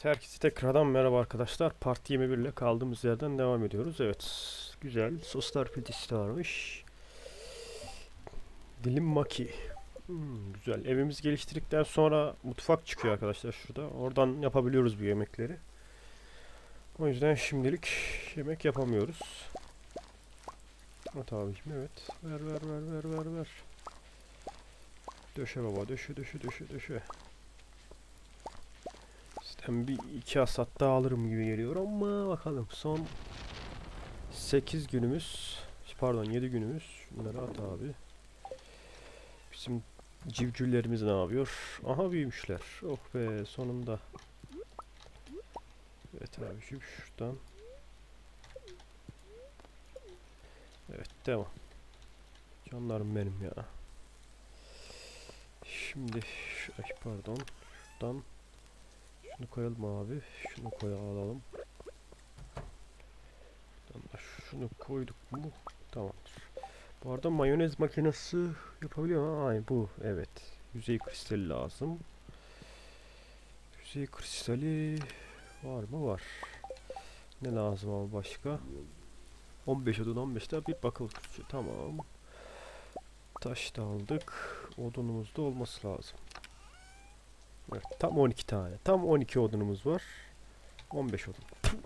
Evet herkese tekrardan merhaba arkadaşlar. Parti 21 ile kaldığımız yerden devam ediyoruz. Evet güzel soslar pidisi varmış. Dilim maki. Hmm, güzel. Evimizi geliştirdikten sonra mutfak çıkıyor arkadaşlar şurada. Oradan yapabiliyoruz bu yemekleri. O yüzden şimdilik yemek yapamıyoruz. Evet abicim evet. Ver ver ver ver ver ver. Döşe baba döşe döşe döşe döşe. Sistem bir iki asat daha alırım gibi geliyor ama bakalım. Son 8 günümüz pardon 7 günümüz. Şunları at abi. Bizim civcivlerimiz ne yapıyor? Aha büyümüşler. Oh be sonunda. Evet abi şu şuradan. Evet devam. Canlarım benim ya. Şimdi ay pardon şuradan şunu koyalım abi. Şunu koyalım. Şunu koyduk mu? Tamamdır. Bu arada mayonez makinesi yapabiliyor mu? Ay bu evet. Yüzey kristali lazım. Yüzey kristali var mı? Var. Ne lazım abi başka? 15 odun 15 daha bir bakıl. Tamam. Taş da aldık. Odunumuz da olması lazım. Evet, tam 12 tane. Tam 12 odunumuz var. 15 odun.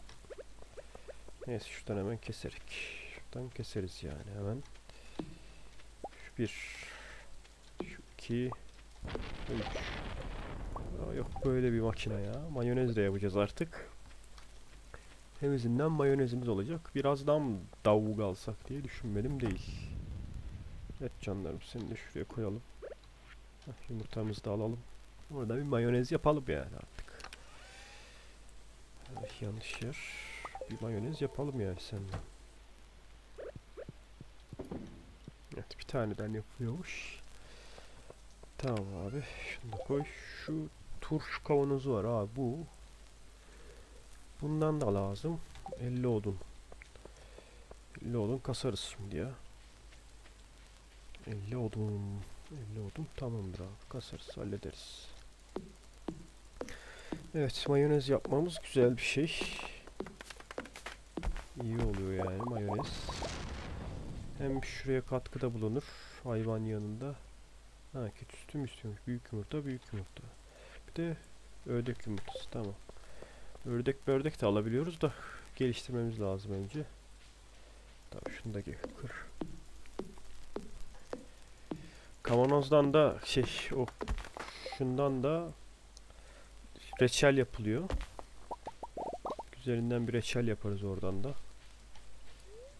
Neyse şuradan hemen keserik. Şuradan keseriz yani hemen. Şu bir. Şu iki. Üç. Aa, yok böyle bir makine ya. Mayonez de yapacağız artık. Hemizinden mayonezimiz olacak. Biraz mı davul alsak diye düşünmedim değil. Evet canlarım seni de şuraya koyalım. Heh, yumurtamızı da alalım. Orada bir mayonez yapalım yani artık. Ay, yanlış yer. Bir mayonez yapalım yani senden. Evet bir taneden yapılıyormuş. Tamam abi. Şunu da koy. Şu turş kavanozu var abi bu. Bundan da lazım. 50 odun. 50 odun kasarız şimdi ya. 50 odun. 50 odun tamamdır abi. Kasarız hallederiz. Evet mayonez yapmamız güzel bir şey. İyi oluyor yani mayonez. Hem şuraya katkıda bulunur hayvan yanında. Ha kötü sütü mü istiyormuş? Büyük yumurta büyük yumurta. Bir de ördek yumurtası tamam. Ördek bördek de alabiliyoruz da geliştirmemiz lazım önce. Da gel- kır. Kavanozdan da şey o şundan da reçel yapılıyor. Güzelinden bir reçel yaparız oradan da.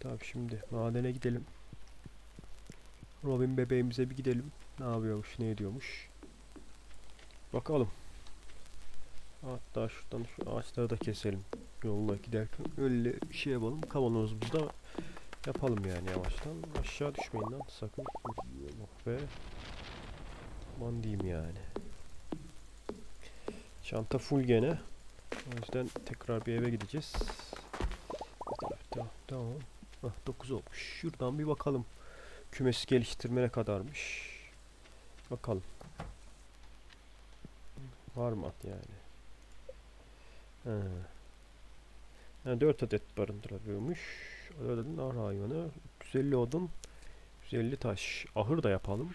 Tamam şimdi madene gidelim. Robin bebeğimize bir gidelim. Ne yapıyormuş, ne ediyormuş. Bakalım. Hatta şuradan şu ağaçları da keselim. Yoluna giderken öyle bir şey yapalım. Kavanozumuzu da yapalım yani yavaştan. Aşağı düşmeyin lan sakın. Oh be. Aman diyeyim yani. Çanta full gene. O yüzden tekrar bir eve gideceğiz. Tamam, tamam. Ah 9 olmuş. Şuradan bir bakalım. Kümesi geliştirme ne kadarmış. Bakalım. Var mı at yani? He. Ha, 4 adet barındırabiliyormuş. Adadın ağır hayvanı. 150 odun. 150 taş. Ahır da yapalım.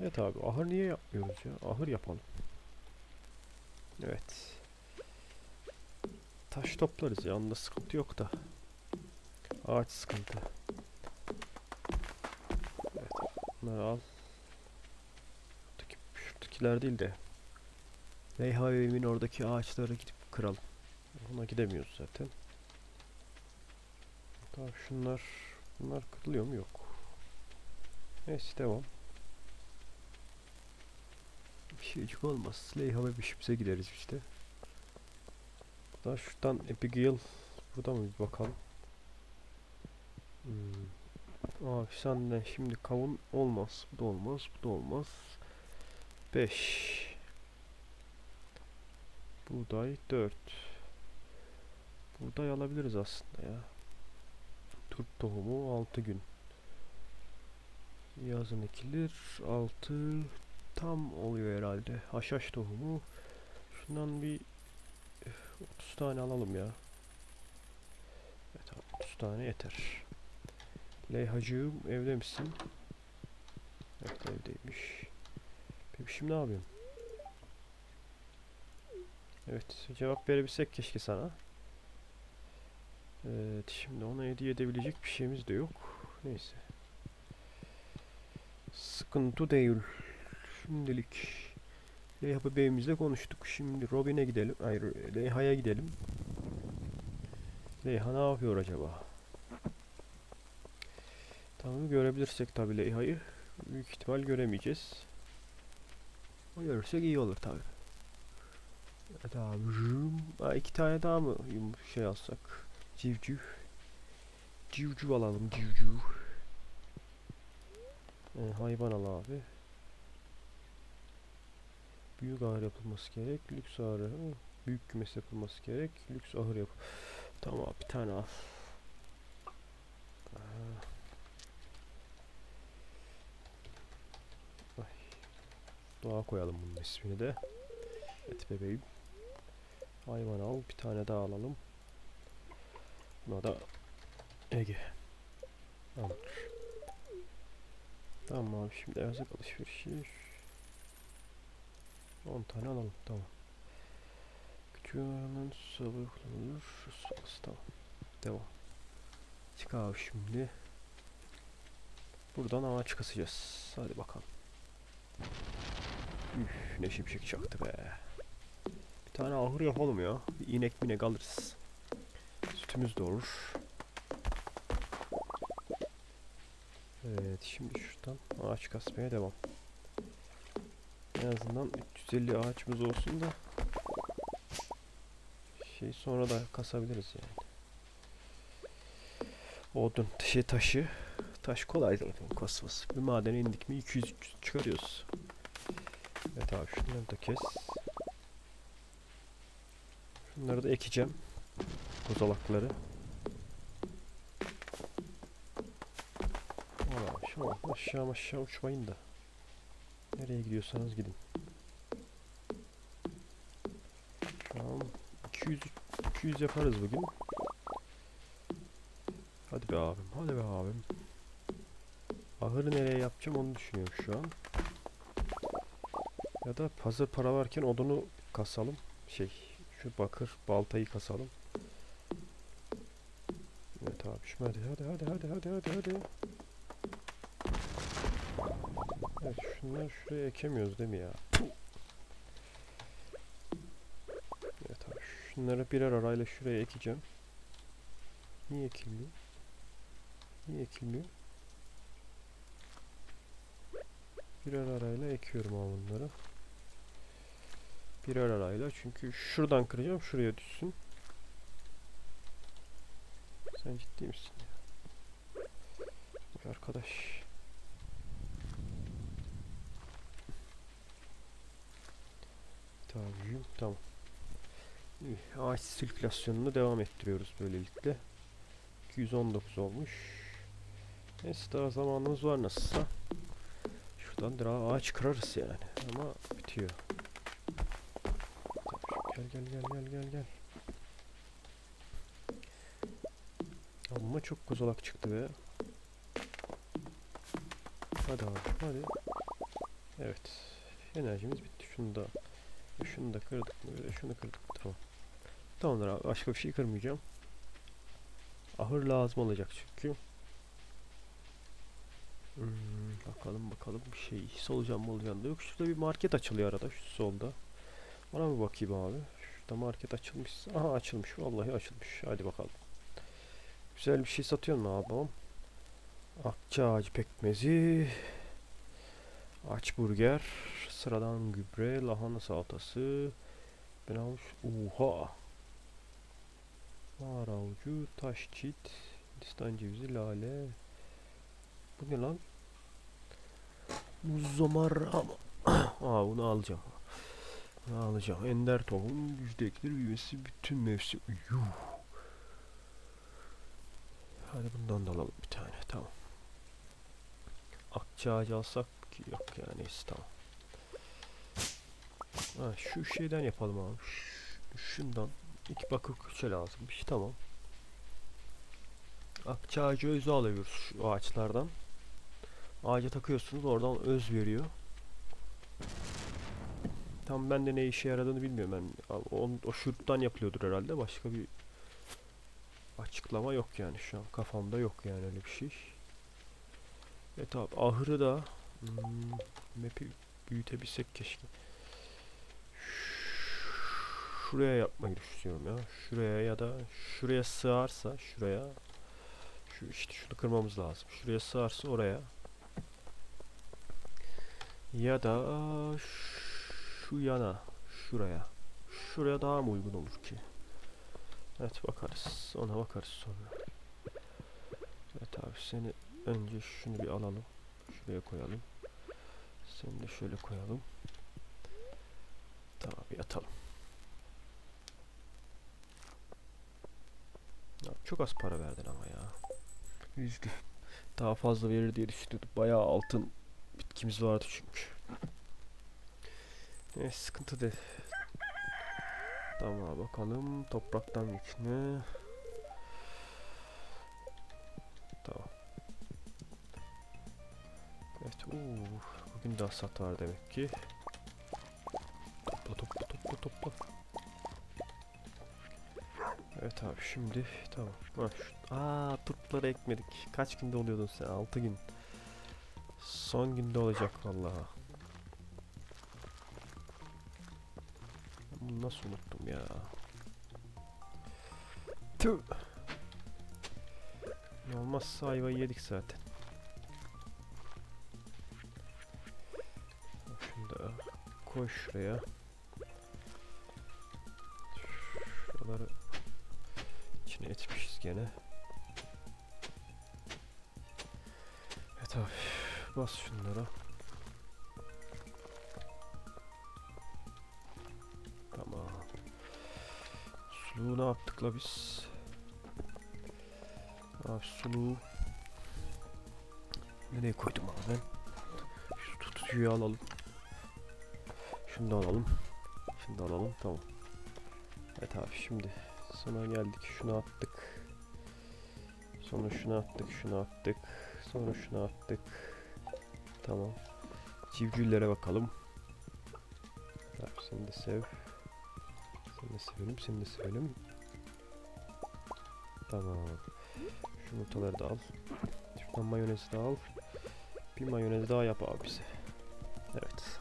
Evet abi ahır niye yapmıyoruz ya? Ahır yapalım. Evet. Taş toplarız ya. Onda sıkıntı yok da. Ağaç sıkıntı. Evet. Bunları al. Şuradaki, şuradakiler değil de. Leyha evimin oradaki ağaçları gidip kıralım. Ona gidemiyoruz zaten. Tamam şunlar. Bunlar kırılıyor mu? Yok. Neyse devam. Bir şeycik olmaz. Leyha ve işimize gideriz işte. Daha şuradan Abigail burada mı bir bakalım. Hmm. Aa senden şimdi kavun olmaz. Bu da olmaz. Bu da olmaz. 5 Buğday 4 Buğday alabiliriz aslında ya. Turp tohumu 6 gün. Yazın ekilir. 6 tam oluyor herhalde. Haşhaş tohumu. Şundan bir 30 tane alalım ya. Evet abi 30 tane yeter. Leyhacığım evde misin? Evet evdeymiş. Peki şimdi ne yapayım? Evet cevap verebilsek keşke sana. Evet şimdi ona hediye edebilecek bir şeyimiz de yok. Neyse. Sıkıntı değil. Şimdilik Leyha bebeğimizle konuştuk. Şimdi Robin'e gidelim. Hayır Leyha'ya gidelim. Leyha ne yapıyor acaba? Tamam görebilirsek tabi Leyha'yı. Büyük ihtimal göremeyeceğiz. Görürsek iyi olur tabi. Evet abi. Ha, iki tane daha mı şey alsak? Civciv. Civciv alalım civciv. Ee, hayvan al abi. Büyük ahır yapılması gerek. Lüks ahır. hı, Büyük kümes yapılması gerek. Lüks ahır yap. Tamam bir tane al. Aa. Ay. Doğa koyalım bunun ismini de. Evet bebeğim. Hayvan al. Bir tane daha alalım. Buna da Ege. Tamamdır. Tamam abi şimdi erzak alışverişi. 10 tane alalım tamam. Küçüğünün sabır kullanılır. Sulası tamam. Devam. Çık abi şimdi. Buradan ağaç kasacağız. Hadi bakalım. Üf ne şimşek çaktı be. Bir tane ahır yapalım ya. Bir inek minek alırız. Sütümüz de. Evet şimdi şuradan ağaç kasmaya devam. En azından 350 ağaçımız olsun da şey sonra da kasabiliriz yani. Odun, şey taşı. Taş kolay zaten kasması. Bir madene indik mi 200 çıkarıyoruz. Evet abi şunları da kes. Şunları da ekeceğim. Kozalakları. An aşağı aşağı uçmayın da. Nereye gidiyorsanız gidin. Tamam. 200 200 yaparız bugün. Hadi be abim, hadi be abim. Ahırı nereye yapacağım onu düşünüyorum şu an. Ya da hazır para varken odunu kasalım. Şey, şu bakır baltayı kasalım. Evet abi, şimdi hadi hadi hadi hadi hadi hadi hadi. Evet şunları şuraya ekemiyoruz değil mi ya? Evet abi şunları birer arayla şuraya ekeceğim. Niye ekilmiyor? Niye ekilmiyor? Birer arayla ekiyorum abi bunları. Birer arayla çünkü şuradan kıracağım şuraya düşsün. Sen ciddi misin ya? Arkadaş. Tabii, tamam. Ağaç sirkülasyonunu devam ettiriyoruz böylelikle. 219 olmuş. Neyse daha zamanımız var nasılsa. Şuradan daha ağaç kırarız yani. Ama bitiyor. Gel gel gel gel gel gel. Ama çok kozalak çıktı be. Hadi abi hadi. Evet. Enerjimiz bitti. Şunu da şunu da kırdık mı? Böyle şunu kırdık. Tamam. Tamamdır abi. Başka bir şey kırmayacağım. Ahır lazım olacak çünkü. Hmm, bakalım bakalım bir şey solucan molucan da yok. Şurada bir market açılıyor arada şu solda. Ona bir bakayım abi. Şurada market açılmış. Aha açılmış. Vallahi açılmış. Hadi bakalım. Güzel bir şey satıyor mu abam? Akça ağacı pekmezi. Aç burger. Sıradan gübre. Lahana salatası. Ben almış. Oha. Mağara avucu. Taş çit. Hindistan cevizi. Lale. Bu ne lan? Muzomar ama. Aa bunu alacağım. Bunu alacağım. Ender tohum. Yüzde ekilir büyümesi bütün mevsim. Yuh. Hadi bundan da alalım bir tane. Tamam. Akça ağacı alsak yok ya neyse tamam. Ha, şu şeyden yapalım abi. Şundan iki bakır külçe lazımmış. Tamam. Akça ağacı özü alıyoruz şu ağaçlardan. Ağaca takıyorsunuz oradan öz veriyor. Tam ben de ne işe yaradığını bilmiyorum ben. O, o, o şuruptan yapılıyordur herhalde. Başka bir açıklama yok yani şu an kafamda yok yani öyle bir şey. Evet abi ahırı da hmm, map'i büyütebilsek keşke. Şuraya yapmayı düşünüyorum ya. Şuraya ya da şuraya sığarsa şuraya şu işte şunu kırmamız lazım. Şuraya sığarsa oraya. Ya da şu yana şuraya. Şuraya daha mı uygun olur ki? Evet bakarız. Ona bakarız sonra. Evet abi seni önce şunu bir alalım. Şuraya koyalım. Seni de şöyle koyalım. Tamam bir atalım. Ya çok az para verdin ama ya. Üzdü. Daha fazla verir diye düşünüyordum. Bayağı altın bitkimiz vardı çünkü. Ne sıkıntı değil. Tamam bakalım topraktan içine. Tamam. Evet uuu bugün de hasat var demek ki. Topla topla topla topla. Evet abi şimdi tamam. Ha, şu, aa turpları ekmedik. Kaç günde oluyordun sen? 6 gün. Son günde olacak vallahi. Bunu nasıl unuttum ya? Tüh. Olmazsa ayvayı yedik zaten. Koy şuraya. Şuraları içine etmişiz gene. Evet abi bas şunlara. Tamam. Suluğu ne yaptık la biz? Abi suluğu nereye koydum abi ben? Şu tutucuyu alalım. Şunu da alalım. Şunu da alalım. Tamam. Evet abi şimdi Sonra geldik şunu attık. Sonra şunu attık, şunu attık. Sonra şunu attık. Tamam. Civcivlere bakalım. Tamam, seni de sev. Seni de sevelim, seni de sevelim. Tamam. Şu yumurtaları da al. Şuradan mayonezi de al. Bir mayonez daha yap abi bize. Evet.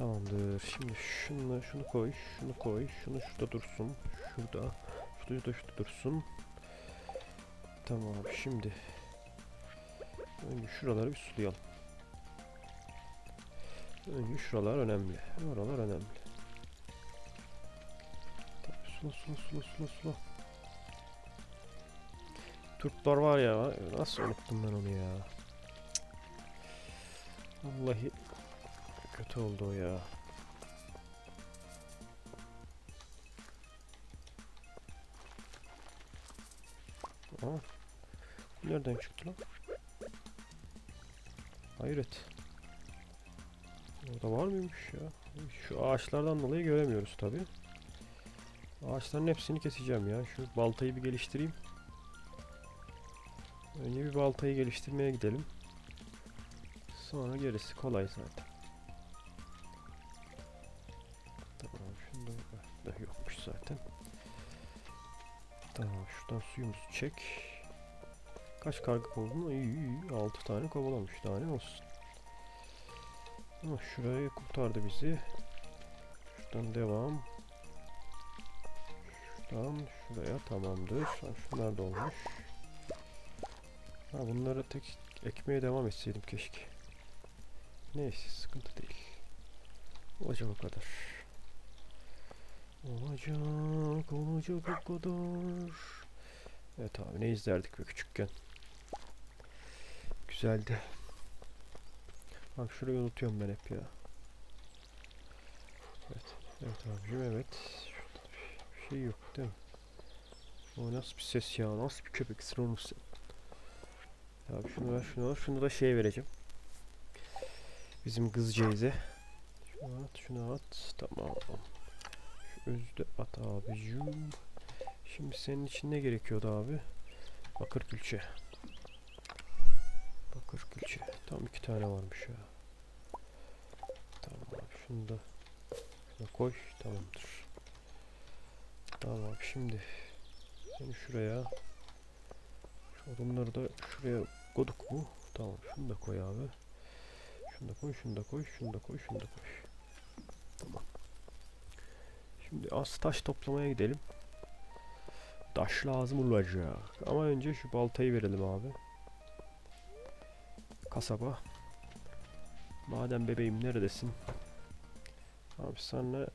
Tamamdır. Şimdi şunu şunu koy, şunu koy, şunu şurada dursun. Şurada. Şurada da şurada dursun. Tamam şimdi. Önce şuraları bir sulayalım. Önce şuralar önemli. Oralar önemli. Tabii sula sula sula sula sula. Turplar var ya. Nasıl unuttum ben onu ya. Vallahi kötü oldu ya. Aa, nereden çıktı lan? Hayret. Orada var mıymış ya? Şu ağaçlardan dolayı göremiyoruz tabi. Ağaçların hepsini keseceğim ya. Şu baltayı bir geliştireyim. Önce bir baltayı geliştirmeye gidelim. Sonra gerisi kolay zaten. Tamam şuradan suyumuzu çek. Kaç karga kovaladın? İyi iyi 6 tane kovalamış tane olsun. Ama şurayı kurtardı bizi. Şuradan devam. Şuradan şuraya tamamdır. Şunlar da olmuş. Ha bunları tek ekmeye devam etseydim keşke. Neyse sıkıntı değil. Olacak o kadar. Olacak, olacak o kadar. Evet abi ne izlerdik be küçükken. Güzeldi. Bak şurayı unutuyorum ben hep ya. Evet, evet abicim evet. Şurada bir şey yok değil mi? O nasıl bir ses ya? Nasıl bir köpeksin oğlum sen? Abi şunu ver, şunu ver. Şunu da şey vereceğim. Bizim kızcağıza. Şunu at, şunu at. Tamam. Özde at abicim. Şimdi senin için ne gerekiyordu abi? Bakır külçe. Bakır külçe. Tam iki tane varmış ya. Tamam abi şunu da şuna koy. Tamamdır. Tamam abi şimdi seni şuraya şu odunları da şuraya koyduk mu? Tamam şunu da koy abi. Şunu da koy, şunu da koy, şunu da koy, şunu da koy. Şimdi az taş toplamaya gidelim. Taş lazım olacak. Ama önce şu baltayı verelim abi. Kasaba. Madem bebeğim neredesin? Abi sana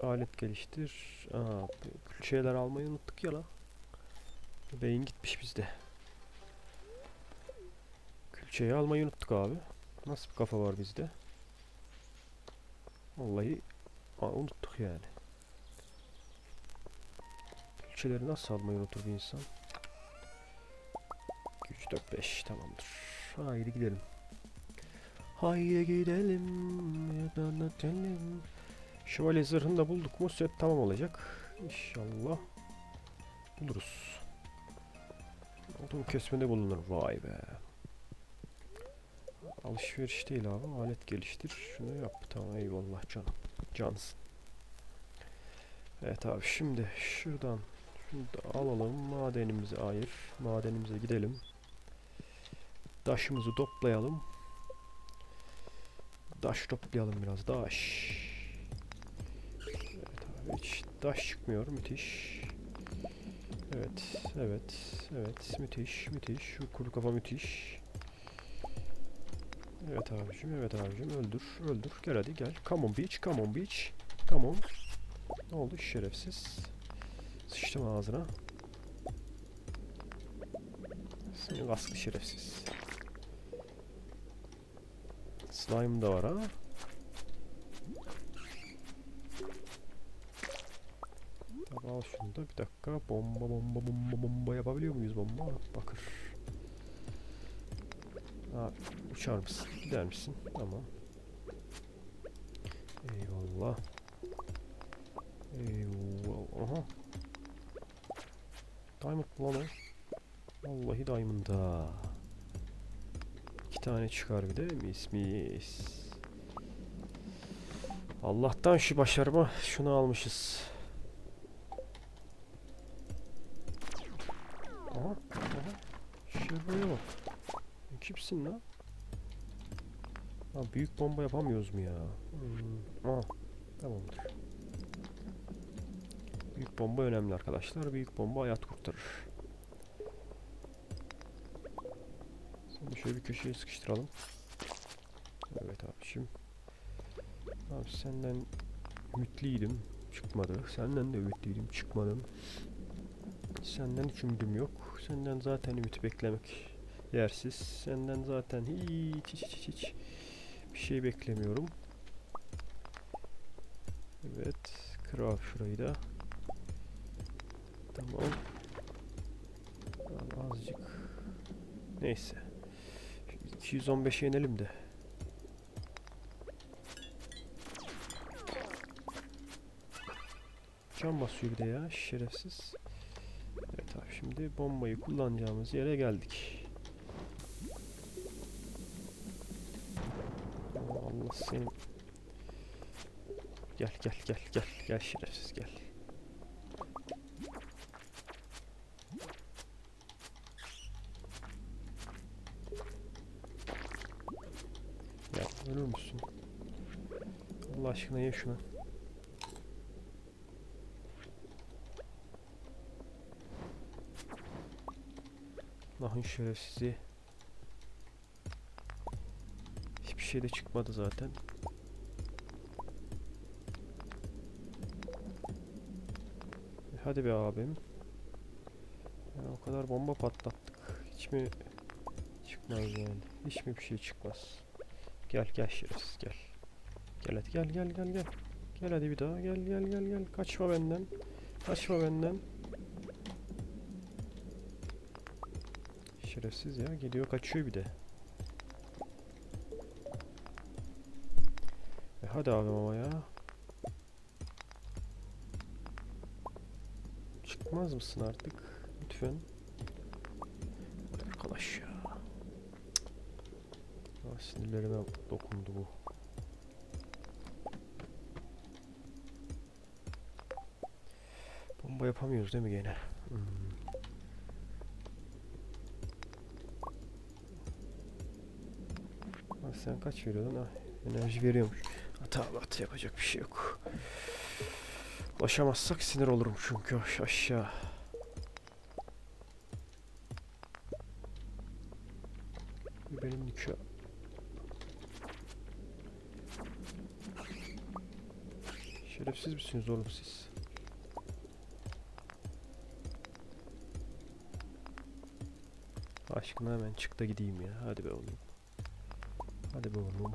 alet geliştir. Aa, külçeler almayı unuttuk ya la. Bebeğin gitmiş bizde. Külçeyi almayı unuttuk abi. Nasıl bir kafa var bizde? Vallahi aa, unuttuk yani. Külçeleri nasıl almayı unutur bir insan? 3 4 5 tamamdır. Haydi gidelim. Haydi gidelim. Dönetelim. Şövalye zırhını da bulduk mu set tamam olacak. İnşallah buluruz. Odun kesmede bulunur. Vay be. Alışveriş değil abi. Alet geliştir. Şunu yap. Tamam eyvallah canım. Cansın. Evet abi şimdi şuradan şunu alalım. Madenimizi ayır. Madenimize gidelim. Taşımızı toplayalım. Taş toplayalım biraz. Taş. Evet abi hiç taş çıkmıyor. Müthiş. Evet, evet, evet. Müthiş, müthiş. Şu kuru kafa müthiş. Evet abicim, evet abicim. Öldür, öldür. Gel hadi gel. Come on bitch, come on bitch. Come on. Ne oldu şerefsiz? Sıçtım ağzına. Seni baskı şerefsiz. Slime da var ha. Al şunu da bir dakika. Bomba bomba bomba bomba yapabiliyor muyuz bomba? Bakır. Abi uçar mısın? Gider misin? Tamam. Eyvallah. Eyvallah. Aha. Diamond lan o? Vallahi diamond ha. İki tane çıkar bir de mis mis. Allah'tan şu başarıma şunu almışız. Aha, aha. Şuraya bak. Kimsin lan? Ha, büyük bomba yapamıyoruz mu ya? Hmm. Aa, tamamdır. Büyük bomba önemli arkadaşlar. Büyük bomba hayat kurtarır. Seni şöyle bir köşeye sıkıştıralım. Evet abi şimdi. Abi senden ümitliydim. Çıkmadı. Senden de ümitliydim. Çıkmadım. Senden hiç ümidim yok. Senden zaten ümit beklemek yersiz. Senden zaten hiç hiç hiç, hiç bir şey beklemiyorum. Evet. Kral şurayı da. Tamam. Azıcık. Neyse. Şu 215'e inelim de. Can basıyor bir de ya şerefsiz. Evet abi şimdi bombayı kullanacağımız yere geldik. Allah seni. Gel gel gel gel gel şerefsiz gel. Aşkına ye şunu. Allah'ın şerefsizi. Hiçbir şey de çıkmadı zaten. E, Hadi be abim. Ya o kadar bomba patlattık. Hiç mi çıkmaz yani? Hiç mi bir şey çıkmaz? Gel gel şerefsiz gel. Gel hadi gel gel gel gel. Gel hadi bir daha gel gel gel gel. Kaçma benden. Kaçma benden. Şerefsiz ya. Geliyor kaçıyor bir de. E hadi abim ama ya. Çıkmaz mısın artık? Lütfen. Arkadaş ya. Ah, sinirlerime dokundu bu. Bomba yapamıyoruz değil mi gene? Hmm. Sen kaç veriyordun ha? Enerji veriyormuş. Hata at yapacak bir şey yok. Ulaşamazsak sinir olurum çünkü aş- aşağı. Benim nikah. Şerefsiz misiniz oğlum siz? Aşkına hemen çık da gideyim ya. Hadi be oğlum. Hadi be oğlum.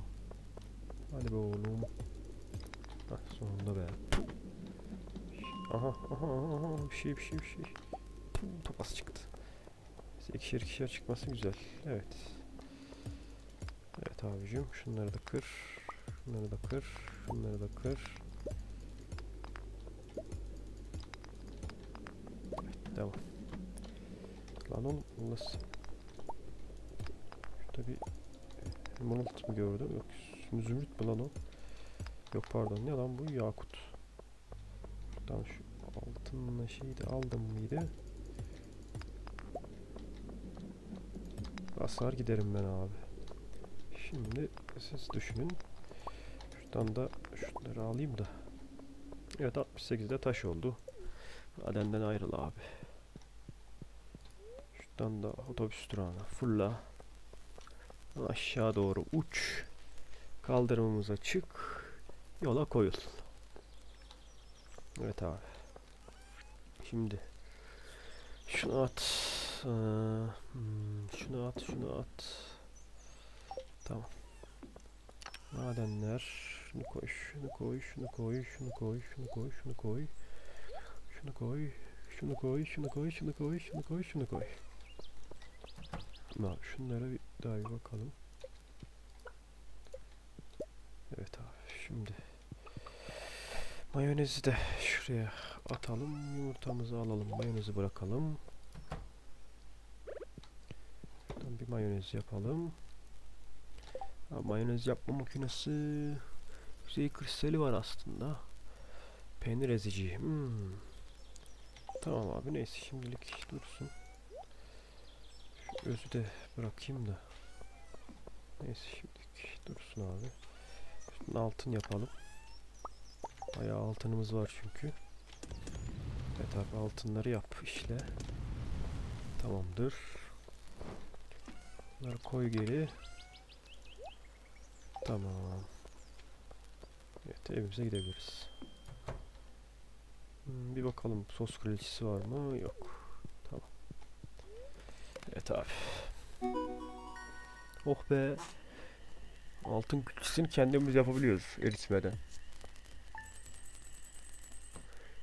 Hadi be oğlum. Hah sonunda be. Aha aha aha bir şey bir şey bir şey. Puh, Topaz çıktı. Neyse, İkişer ikişer çıkması güzel. Evet. Evet abicim şunları da kır. Şunları da kır. Şunları da kır. Evet devam. Lan oğlum nasıl? Şurada bir Emerald mı gördüm? Yok zümrüt mü lan o? Yok pardon ne lan bu? Yakut. Şuradan şu altınla şeyi de aldım mıydı? Basar giderim ben abi. Şimdi siz düşünün. Şuradan da şunları alayım da. Evet 68'de taş oldu. Madenden ayrıl abi. Şuradan da otobüs durağına fulla. Aşağı doğru uç. Kaldırımımıza çık. Yola koyul. Evet abi. Şimdi şunu at. Ee, hmm, şunu at, şunu at. Tamam. Madenler. Şunu koy, şunu koy, şunu koy, şunu koy, şunu koy, şunu koy. Şunu koy, şunu koy, şunu koy, şunu koy, şunu koy, şunu koy. Şunlara bir daha bir bakalım. Evet abi şimdi mayonezi de şuraya atalım. Yumurtamızı alalım. Mayonezi bırakalım. Buradan bir mayonez yapalım. Ha, mayonez yapma makinesi. Kuzey kristali var aslında. Peynir ezici. Hmm. Tamam abi neyse şimdilik dursun. Şu özü de bırakayım da. Neyse şimdilik dursun abi. Şunun altın yapalım. Bayağı altınımız var çünkü. Evet abi altınları yap işle. Tamamdır. Bunları koy geri. Tamam. Evet evimize gidebiliriz. Hmm, bir bakalım sos kraliçesi var mı? Yok. Tamam. Evet abi. Oh be. Altın külçesini kendimiz yapabiliyoruz eritmeden.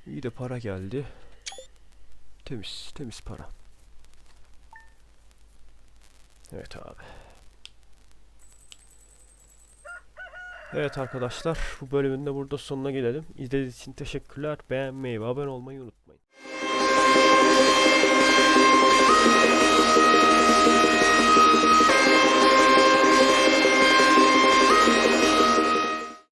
İyi de para geldi. Temiz, temiz para. Evet abi. Evet arkadaşlar bu bölümün de burada sonuna gelelim. İzlediğiniz için teşekkürler. Beğenmeyi ve abone olmayı unutmayın.